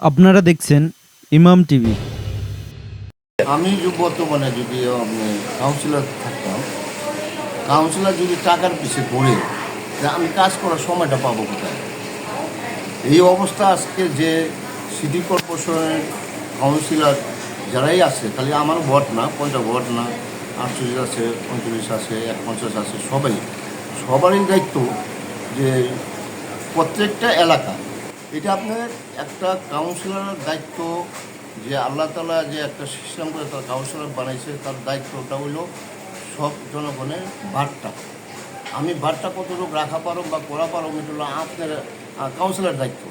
আপনারা দেখছেন ইমাম টিভি। আমি বর্তমানে যদি, আমি কাউন্সিলর থাকতাম কাউন্সিলর যদি টাকার পিছিয়ে পড়ে আমি কাজ করার সময়টা পাবো কোথায়? এই অবস্থা আজকে যে সিটি কর্পোরেশনের কাউন্সিলর যারাই আছে তাহলে আমার ভোট না, পঞ্চাশ ভোট না, আটচল্লিশ আছে পঁয়ত্রিশ আছে এক পঞ্চাশ আছে, সবাই, সবারই দায়িত্ব যে প্রত্যেকটা এলাকা। এটা আপনার একটা কাউন্সিলরের দায়িত্ব, যে আল্লাহ তালা যে একটা সিস্টেম করে তার কাউন্সিলর বানাইছে, তার দায়িত্বটা হলো সব জনগণের ভারটা আমি ভারটা কতটুকু রাখা পারো বা করা পারো এটা হলো আপনার কাউন্সিলর দায়িত্ব।